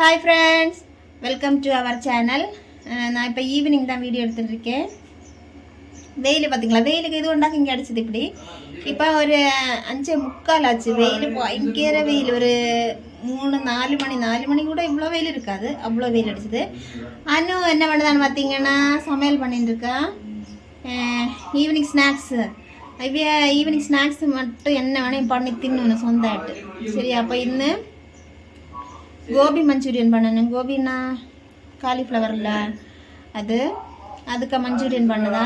Hi friends welcome to our channel நான் இப்போ evening தான் வீடியோ எடுத்துட்டு இருக்கேன். வெயில் பார்த்தீங்களா வெயிலுக்கு இது உண்டாக்க இங்கே அடிச்சது இப்படி. இப்போ ஒரு அஞ்சு முக்கால் ஆச்சு. வெயில் பயங்கர வெயில். ஒரு மூணு நாலு மணி நாலு மணி கூட இவ்வளோ வெயில் இருக்காது. அவ்வளோ வெயில் அடிச்சது. அனு என்ன பண்ணுதான்னு பார்த்தீங்கன்னா சமையல் பண்ணிட்டு இருக்கா. ஈவினிங் ஸ்நாக்ஸு இவ்விய ஈவினிங் ஸ்நாக்ஸ் மட்டும் என்ன வேணால் பண்ணி தின்னு சொந்தாட்டு சரி அப்போ இன்னும் கோபி மஞ்சூரியன் பண்ணணும். கோபின்னா காலிஃப்ளவரில். அது அதுக்கு மஞ்சூரியன் பண்ணுதா?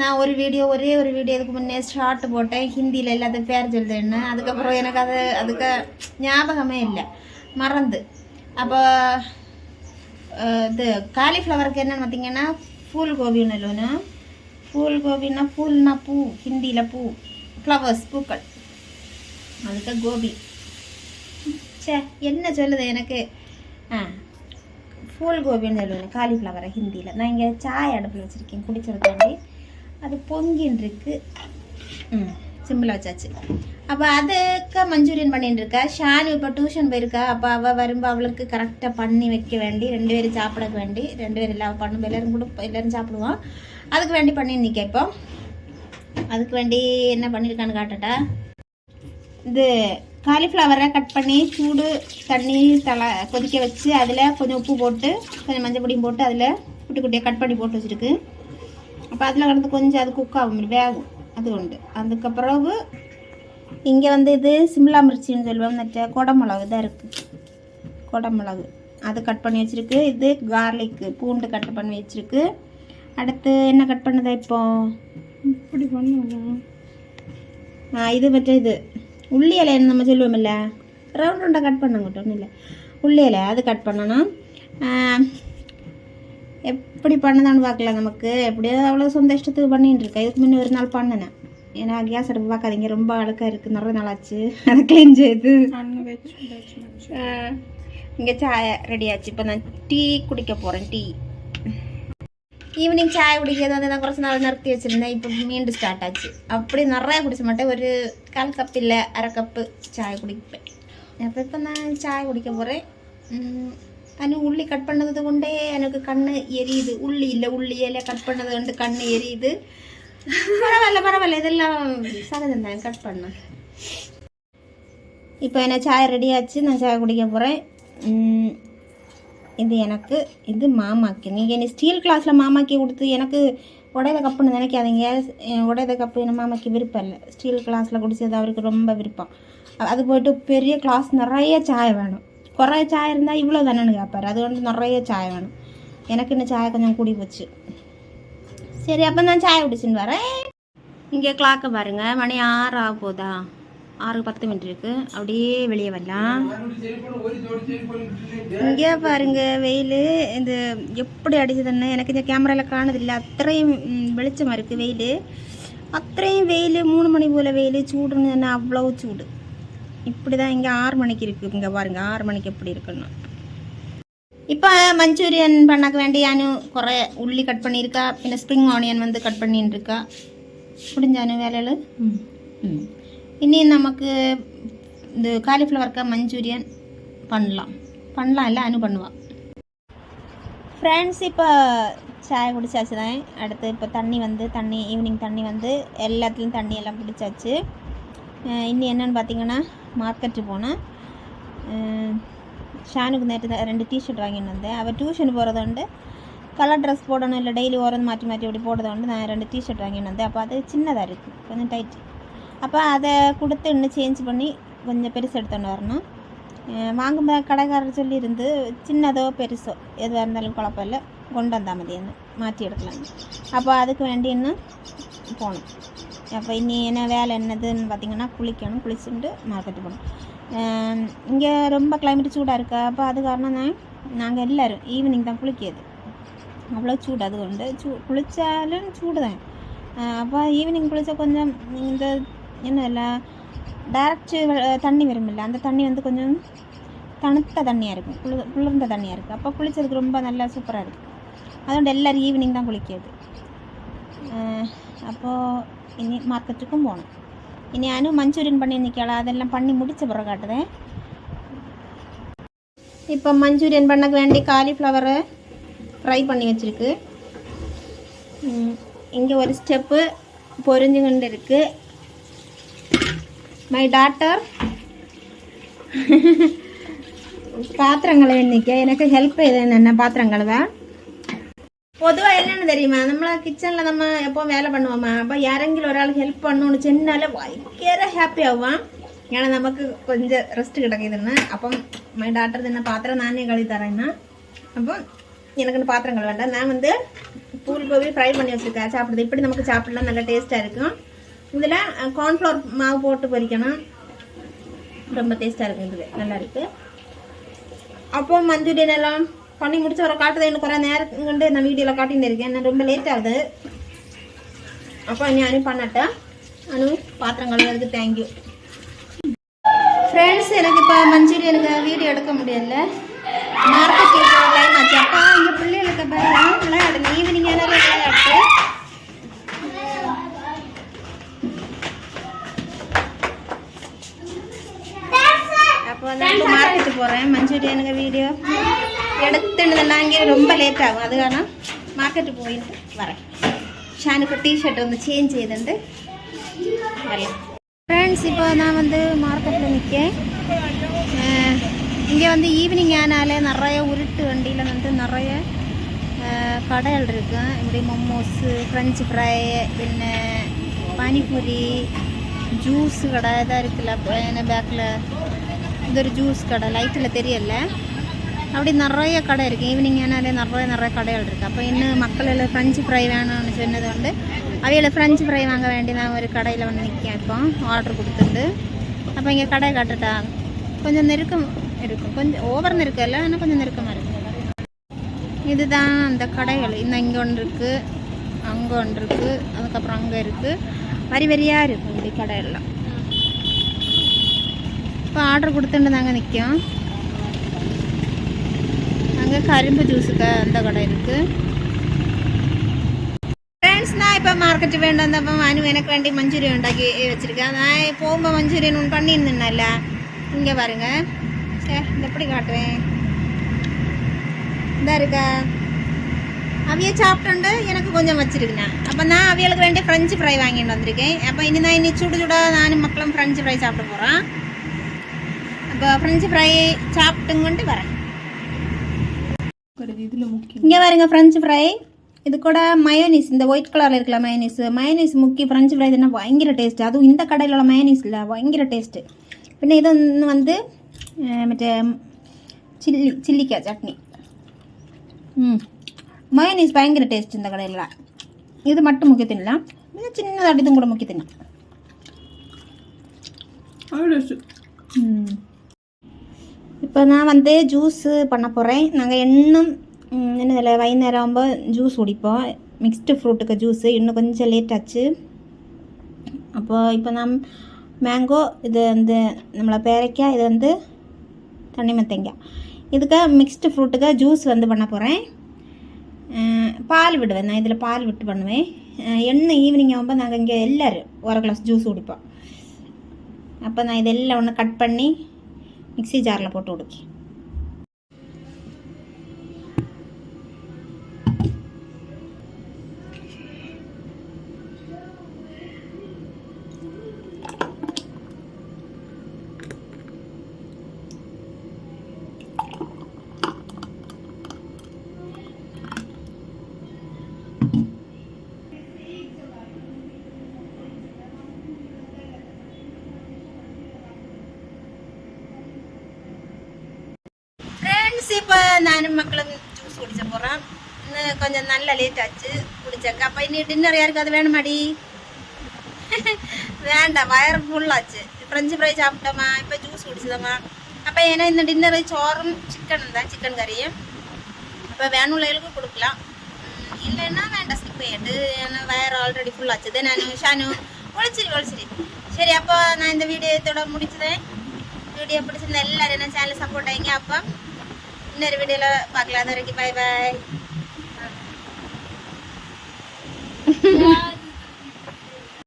நான் ஒரு வீடியோ ஒரே ஒரு வீடியோ இதுக்கு முன்னே ஷார்ட் போட்டேன். ஹிந்தியில் எல்லாத்தையும் பேர் சொல்லுதுன்னு அதுக்கப்புறம் எனக்கு அது அதுக்கு ஞாபகமே இல்லை. மறந்து. அப்போ இது காலிஃப்ளவருக்கு என்னென்னு பார்த்தீங்கன்னா ஃபூல் கோபின்னு இல்லைன்னு ஃபூல் கோபின்னா ஃபூல்னா பூ. ஹிந்தியில் பூ. ஃப்ளவர்ஸ் பூக்கள். அதுக்கு கோபி. ச்சே என்ன சொல்லுது எனக்கு? ஆ ஃபூல் கோபின்னு சொல்லுவேன் காலிஃப்ளவரை ஹிந்தியில். நான் இங்கே சாய் அடுப்பில் வச்சுருக்கேன் குடிச்சதுக்காண்டி அது பொங்கின்னு இருக்கு ம் சிம்பிளாக வச்சாச்சு. அப்போ அதுக்கு மஞ்சூரியன் பண்ணிட்டு இருக்கா ஷானு இப்போ டியூஷன் போயிருக்கா? அப்போ அவள் வரும்போது அவளுக்கு கரெக்டாக பண்ணி வைக்க வேண்டி ரெண்டு பேரும் சாப்பிட வேண்டி ரெண்டு பேரும் எல்லாம் பண்ணும் எல்லோரும் கூட எல்லோரும் சாப்பிடுவோம். அதுக்கு வேண்டி பண்ணி நிற்க இப்போ. அதுக்கு வேண்டி என்ன பண்ணியிருக்கான்னு காட்டட்டா? இது காலிஃப்ளவரை கட் பண்ணி சூடு தண்ணி தலை கொதிக்க வச்சு அதில் கொஞ்சம் உப்பு போட்டு கொஞ்சம் மஞ்சள் பொடியும் போட்டு அதில் குட்டி குட்டியாக கட் பண்ணி போட்டு வச்சுருக்கு. அப்போ அதில் கடந்து கொஞ்சம் அது குக் ஆகும் வேகும். அது உண்டு. அதுக்கப்புறம் இங்கே வந்து இது சிம்லா மிர்ச்சின்னு சொல்லுவோம் மற்ற குடமிளகு தான் இருக்குது குடமிளகு. அது கட் பண்ணி வச்சுருக்கு. இது கார்லிக்கு பூண்டு கட் பண்ணி வச்சுருக்கு. அடுத்து என்ன கட் பண்ணுதா இப்போ? இப்படி பண்ணுவோம் இது மற்ற இது. உள்ளி இலைன்னு நம்ம சொல்லுவோம்ல ரவுண்ட் ரவுண்டாக கட் பண்ணாங்க ஒன்றும் இல்லை. உள்ளி இலை அது கட் பண்ணணும். எப்படி பண்ணதான்னு பார்க்கல நமக்கு. எப்படியோ அவ்வளோ சொந்த இஷ்டத்துக்கு பண்ணிட்டு இருக்கேன். இதுக்கு முன்னே ஒரு நாள் பண்ணினேன். ஏன்னா கேஸ் அடுப்பு பார்க்காதீங்க ரொம்ப அழுக்காக இருக்குது நிறைய நாள் ஆச்சு. அதை க்ளீன் செய்து. இங்கே சாய ரெடி ஆச்சு. இப்போ நான் டீ குடிக்க போகிறேன் டீ ஈவினிங் சாய் குடிக்கிறது வந்து நான் കുറച്ച് நாள் நிறுத்தி வச்சுருந்தேன் இப்போ மீண்டும் ஸ்டார்ட் ஆச்சு அப்படி நிறைய குடிச்ச மாட்டேன் ஒரு கால் கப் இல்லை அரை கப்பு சாய் குடிப்பேன் அப்போ இப்போ நான் சாய் குடிக்க போகிறேன் அனு உள்ளி கட் பண்ணது கொண்டே எனக்கு கண்ணு எரியுது உள்ளி இல்லை உள்ளி இலை கட் பண்ணது கொண்டு கண்ணு எரியுது பரவாயில்ல பரவாயில்ல இதெல்லாம் சகஜம் தான் கட் பண்ணேன் இப்போ என்ன சாய் ரெடி ஆச்சு நான் சாய் குடிக்க போகிறேன் இது எனக்கு இது மாமாக்கு. நீங்கள் என்ன ஸ்டீல் கிளாஸில் மாமாக்கி கொடுத்து எனக்கு உடைத கப்புன்னு நினைக்காதீங்க. உடைத கப்பு என்ன மாமாக்கு விருப்பம் இல்லை. ஸ்டீல் கிளாஸில் குடிச்சது அவருக்கு ரொம்ப விருப்பம். அது போயிட்டு பெரிய கிளாஸ் நிறைய சாய் வேணும். குறைய சாய் இருந்தால் இவ்வளோ தானேன்னு கேட்பார் அது வந்து நிறைய சாய் வேணும். எனக்கு இன்னும் சாய் கொஞ்சம் கூடி போச்சு. சரி அப்போ நான் சாய் குடிச்சுன்னு வரேன். இங்கே கிளாக்கை பாருங்க. மணி ஆறு ஆக போதா? ஆறு பத்து மினிட் இருக்குது அப்படியே வெளியே வரலாம். இங்கே பாருங்க வெயில். இந்த எப்படி அடிச்சதுன்னு எனக்கு இந்த கேமராவில் காணதில்லை. அத்தனையும் வெளிச்சமாக இருக்குது வெயில். அத்தனையும் வெயில். மூணு மணி போல் வெயில். சூடுன்னு என்ன அவ்வளோ சூடு. இப்படி தான் இங்கே ஆறு மணிக்கு இருக்குது இங்கே பாருங்கள் ஆறு மணிக்கு எப்படி இருக்குன்னு. இப்போ மஞ்சூரியன் பண்ணக்க வேண்டிய யானும் குறை உள்ளி கட் பண்ணியிருக்கா. பின்ன ஸ்ப்ரிங் ஆனியன் வந்து கட் பண்ணின்னு இருக்கா முடிஞ்சானு வேலையில்? ம். இனி நமக்கு இந்த காலிஃப்ளவருக்கு மஞ்சூரியன் பண்ணலாம். பண்ணலாம் இல்லை அனு பண்ணுவாள் ஃப்ரெண்ட்ஸ் இப்போ சாய் குடிச்சாச்சு தான் அடுத்து இப்போ தண்ணி வந்து தண்ணி ஈவினிங் தண்ணி வந்து எல்லாத்துலேயும் தண்ணி எல்லாம் பிடிச்சாச்சு அஹ் என்னென்னு பார்த்தீங்கன்னா மார்க்கெட்டு போனேன். ஷானுக்கு நேற்று தான் ரெண்டு டிஷர்ட் வாங்கிட்டு வந்தேன். அவள் டியூஷன் போகிறது உண்டு கலர் ட்ரெஸ் போடணும் இல்லை டெய்லி ஓரம் மாற்றி மாற்றி அப்படி போடுறதுண்டு நான் ரெண்டு டிஷர்ட் வாங்கிட்டு வந்தேன். அப்போ அது சின்னதாக இருக்குது கொஞ்சம் டைட் அப்போ அதை கொடுத்து இன்னும் சேஞ்ச் பண்ணி கொஞ்சம் பெருசு எடுத்துகிட்டு வரணும். அஹ் வாங்கும்போது கடைக்காரர் சொல்லியிருந்து சின்னதோ பெருசோ எதுவாக இருந்தாலும் குழப்பம் இல்லை கொண்டு வந்தால் மதியானம் மாற்றி எடுக்கலாம் அப்போ அதுக்கு வேண்டி இன்னும் போகணும். அப்போ இனி என்ன வேலை என்னதுன்னு பார்த்தீங்கன்னா குளிக்கணும் குளிச்சுட்டு மார்க்கெட்டு போகணும். இங்கே ரொம்ப கிளைமேட் சூடாக இருக்கா? அப்போ அது காரணம் தான் நாங்கள் எல்லோரும் ஈவினிங் தான் குளிக்கிறது அவ்வளோ சூடு அது உண்டு. சூ குளித்தாலும் சூடு தான் அப்போ ஈவினிங் குளித்தா கொஞ்சம் இந்த என்ன இல்லை டேரக்ட் தண்ணி வருமில்ல அந்த தண்ணி வந்து கொஞ்சம் தணுத்த தண்ணியாக இருக்கும் குளு குளிர்ந்த தண்ணியாக இருக்குது அப்போ குளிச்சதுக்கு ரொம்ப நல்லா சூப்பராக இருக்குது அதோட எல்லோரும் ஈவினிங் தான் குளிக்கிறது. அப்போது இனி மார்க்கெட்டுக்கும் போகணும். இனி அனு மஞ்சூரியன் பண்ணி நிற்கலாம் அதெல்லாம் பண்ணி முடித்த பிறகு காட்டுறேன் இப்போ மஞ்சூரியன் பண்ணக்கு வேண்டி காலிஃப்ளவரை ஃப்ரை பண்ணி வச்சுருக்கு. இங்கே ஒரு ஸ்டெப்பு பொரிஞ்சுக்கிட்டு இருக்குது மை டாட்டர் பாத்திரங்களை எண்ணிக்க. எனக்கு ஹெல்ப் இது என்ன பாத்திரங்களுவா பொதுவாக என்னென்னு தெரியுமா? நம்ம கிச்சனில் நம்ம எப்போ வேலை பண்ணுவோமா? அப்போ யாரெങ്കിലും ஒரு ஆள் ஹெல்ப் பண்ணணும்னு சொன்னால பயங்கர ஹாப்பி ஆகுவான் ஏன்னா நமக்கு கொஞ்சம் ரெஸ்ட் கிடைக்குதுன்னு அப்போ மை டாக்டர் என்ன பாத்திரம் நானே கழுவி தரேன்னா. அப்போ எனக்கு பாத்திரம் கழுவேண்டாம் நான் வந்து பூல் கோபி ஃப்ரை பண்ணி வச்சுருக்கேன். சாப்பிடுது இப்படி நமக்கு சாப்பிட்லாம். நல்லா டேஸ்ட்டாக இருக்கும். இதில் கார்ன்ஃப்ளவர் மாவு போட்டு பொரிக்கணும். ரொம்ப டேஸ்ட்டாக இருக்கும் இது நல்லா இருக்குது அப்போ மஞ்சூரியன் எல்லாம் பண்ணி முடிச்சு வர காட்டுறது எனக்கு குறை நேரம் கொண்டு நான் வீடியோவில் காட்டின்னு இருக்கேன். நான் ரொம்ப லேட் ஆகுது. அப்போ இனி அனு பண்ணட்டேன் அனு பாத்திரம் கழுவுறதுக்கு தேங்க்யூ ஃப்ரெண்ட்ஸ் எனக்கு இப்போ மஞ்சூரியனுக்கு வீடியோ எடுக்க முடியல. மார்க்கெட் டைம் ஆச்சு. அப்போ எங்கள் பிள்ளைகளுக்கு இப்போ ஈவினிங் நேரம் விளையாட்டு அப்போ வந்து இப்போ மார்க்கெட்டு போகிறேன் மஞ்சூரியனுக்கு வீடியோ എടുത്തിട്ടുണ്ടെന്നുണ്ടെങ്കിൽ ഇങ്ങനെ ரொம்ப ലേറ്റ് ആകും അത് കാരണം മാർക്കറ്റ് പോയിട്ട് വരാം ഷാനുക്ക് ടീഷർട്ട് ഒന്ന് ചേഞ്ച് ചെയ്തിട്ടുണ്ട് വരാം ஃப்ரெண்ட்ஸ் இப்போ நான் வந்து மார்க்கெட்டில் நிற்கேன் இங்கே வந்து ஈவினிங் ஆனாலே நிறைய உருட்டு வண்டியில் வந்து நிறைய அஹ், கடைகள் இருக்கு இப்படி மொமோஸு ஃப்ரெஞ்சு ஃப்ரை പിന്നെ പാനിപൂരി ജ്യൂസ് கடை இதாக இருக்குல்ல என்ன பேக்கில் ഇതൊരു ജ്യൂസ് கடை லைட்டில் தெரியல அப்படி நிறைய கடை இருக்குது ஈவினிங் ஆனாலே நிறைய நிறைய கடைகள் இருக்குது அப்போ இன்னும் மக்கள் எல்லாம் ஃப்ரெஞ்சு ஃப்ரை வேணும்னு சொன்னது കൊണ്ട് அவையில் ஃப்ரெஞ்சு ஃப்ரை வாங்க வேண்டி நான் ஒரு கடையில் வந்து நிற்கேன் இப்போ ஆர்டர் கொடுத்துட்டு அப்போ இங்கே கடை காட்டுட்டா கொஞ்சம் நெருக்கம் இருக்கும் கொஞ்சம் ஓவர் நெருக்கம் இல்லை ஆனால் கொஞ்சம் நெருக்கமாக இருக்குது இதுதான் அந்த கடைகள் இன்னும் இங்கே ஒன்று இருக்குது அங்கே ஒன்று இருக்குது அதுக்கப்புறம் அங்கே இருக்குது வரி வரியாக இருக்கும் இப்படி கடையெல்லாம் இப்போ ஆர்டர் கொடுத்துட்டு நாங்கள் நிற்கோம் அங்கே கரும்பு ஜூஸுக்கு அந்த கடை இருக்கு ஃப்ரெண்ட்ஸ் நான் இப்போ மார்க்கெட்டு வேண்டு வந்தப்போ அனு எனக்கு வேண்டி மஞ்சூரியன் உண்டாக்கி வச்சுருக்கேன் நான் போகும்போது மஞ்சூரியன் ஒன்று பண்ணியிருந்தேன்ல இங்கே பாருங்க சே இந்த எப்படி காட்டுவேன் இந்த இருக்கா அவிய சாப்பிட்டுண்டு எனக்கு கொஞ்சம் வச்சிருக்கேன் அப்போ நான் அவியலுக்கு வேண்டிய ஃப்ரெஞ்சு ஃப்ரை வாங்கிட்டு வந்திருக்கேன் அப்போ இனி நான் இனி சுடு சுட நானும் மக்களும் ஃப்ரெஞ்சு ஃப்ரை சாப்பிட போகிறோம் அப்போ ஃப்ரெஞ்சு ஃப்ரை சாப்பிட்டுங்கன்ட்டு வரேன் கிடையாது இதில் முக்கியம் இங்கே பாருங்க ஃப்ரெஞ்சு ஃப்ரை இது கூட மயோனீஸ் இந்த ஒயிட் கலரில் இருக்கல மயோனீஸ் மயோனீஸ் முக்கி ஃப்ரெஞ்சு ஃப்ரை இதுனா பயங்கர டேஸ்ட் அதுவும் இந்த கடையில் உள்ள மயோனீஸ் இல்லை பயங்கர டேஸ்ட்டு പിന്നെ ഇതൊന്ന് വന്ന് ഏ, മറ്റേ ചില്ലി ചില്ലിക്ക ചട്നി മയോനീസ് ഭയങ്കര ടേസ്റ്റ് இந்த கடையில் இது மட்டும் முக்கிய தின்னலாம் இது சின்னதாட்டி இதுவும் கூட முக்கிய தின்னலாம் அவ்வளோ இப்போ நான் வந்து ஜூஸு பண்ண போகிறேன் நாங்கள் இன்னும் என்ன இதில் வயிற்றுநேரம் ரொம்ப ஜூஸ் குடிப்போம். மிக்ஸ்டு ஃப்ரூட்டுக்கு ஜூஸு இன்னும் கொஞ்சம் லேட் ஆச்சு. அப்போது இப்போ நான் மேங்கோ இது வந்து நம்மளை பேரைக்காய் இது வந்து தண்ணி மத்தங்காய் இதுக்கு மிக்ஸ்டு ஃப்ரூட்டுக்கு ஜூஸ் வந்து பண்ண போகிறேன் பால் விடுவேன். நான் இதில் பால் விட்டு பண்ணுவேன். என்ன ஈவினிங் ஆகும்போது நாங்கள் இங்கே எல்லோரும் ஒரு கிளாஸ் ஜூஸ் குடிப்போம். அப்போ நான் இதெல்லாம் ஒன்று கட் பண்ணி മിക്സി ജാറിൽ പോട്ട് കൊടുക്കുക நானும் மக்களும் ஜூஸ் குடிச்ச போகிறோம் இன்னும் கொஞ்சம் நல்ல லேட் ஆச்சு குடிச்சாக்க அப்போ இனி டின்னர் யாருக்கு அது வேணுமாடி வேண்டாம் வயறு ஃபுல்லாச்சு ஃப்ரெஞ்சு ஃப்ரை சாப்பிட்டோமா இப்போ ஜூஸ் குடிச்சதம்மா அப்போ ஏன்னா இந்த டின்னர் சோறும் சிக்கன் தான் சிக்கன் கறியும் அப்போ வேணுள்ளவர்களுக்கு கொடுக்கலாம் இல்லைன்னா வேண்டாம் ஸ்கிப் பண்ணிட்டு ஏன்னா வயறு ஆல்ரெடி ஃபுல்லாச்சு தான் நான் ஷானு ஒழிச்சிரி ஒழிச்சிரி சரி அப்போ நான் இந்த வீடியோ இதோட முடிச்சதேன் வீடியோ பிடிச்சிருந்தா எல்லாரும் என்ன சேனல் சப்போர்ட் ஆகிங்க அப்போ இன்னொரு வீடியோவில் பார்க்கலாம் அது வரைக்கும் பாய் பாய்